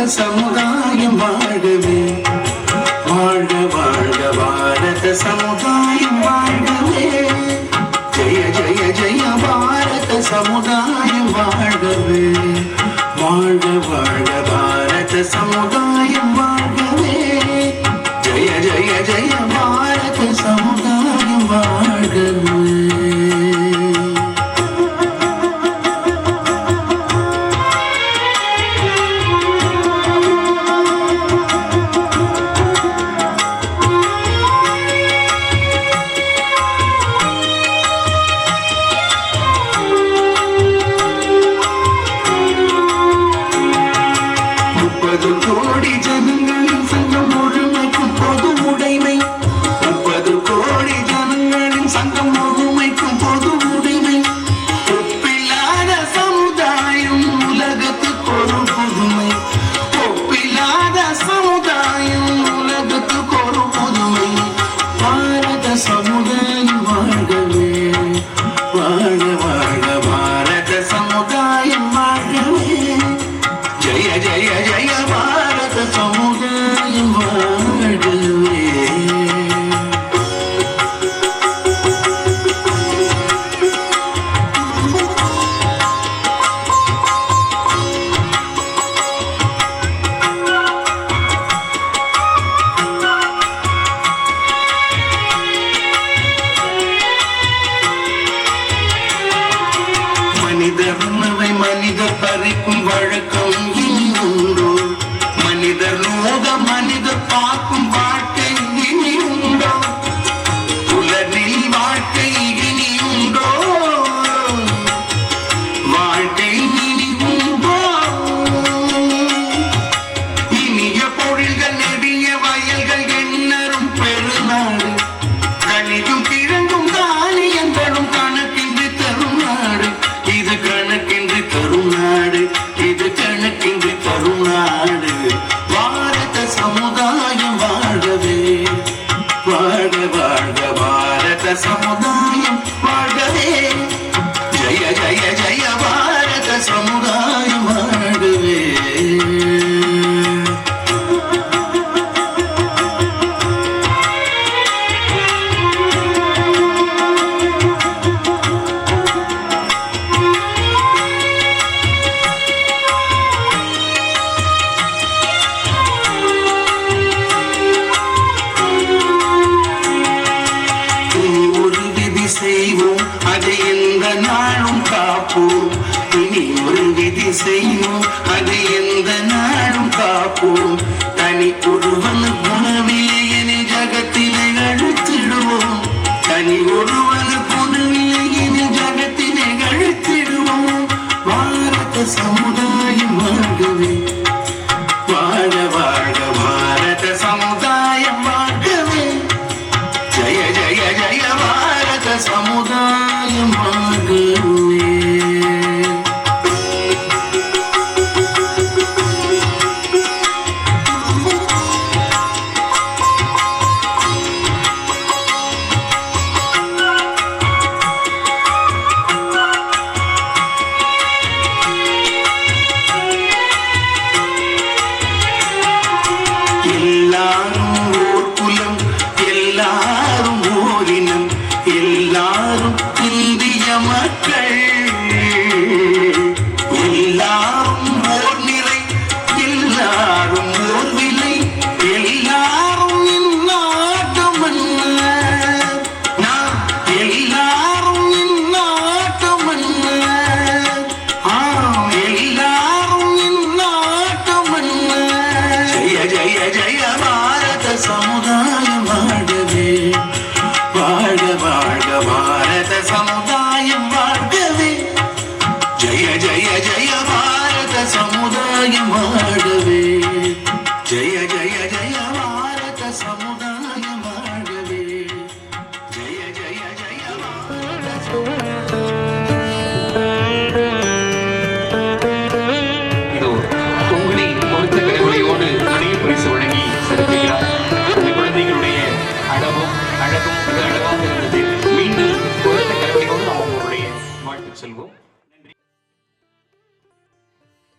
பாரத சமுதாயம் வாழவே வாழ வாழ பாரத சமுதாயம் வாழவே ஜெய ஜெய ஜெய பாரத சமுதாயம் வாழவே வாழ வாழ பாரத சமுதாயம் வாழவே ஜெய ஜெய ஜெய பாரத சமுதாயம் வாழவே Bye. భారత సముదాయం செய்யும். அது எந்த நாளும் காப்போம். தனி ஒரு ದಾಸನಾಗಿ ಮಾಡುವೆ ಜಯ ಜಯ ಜಯ.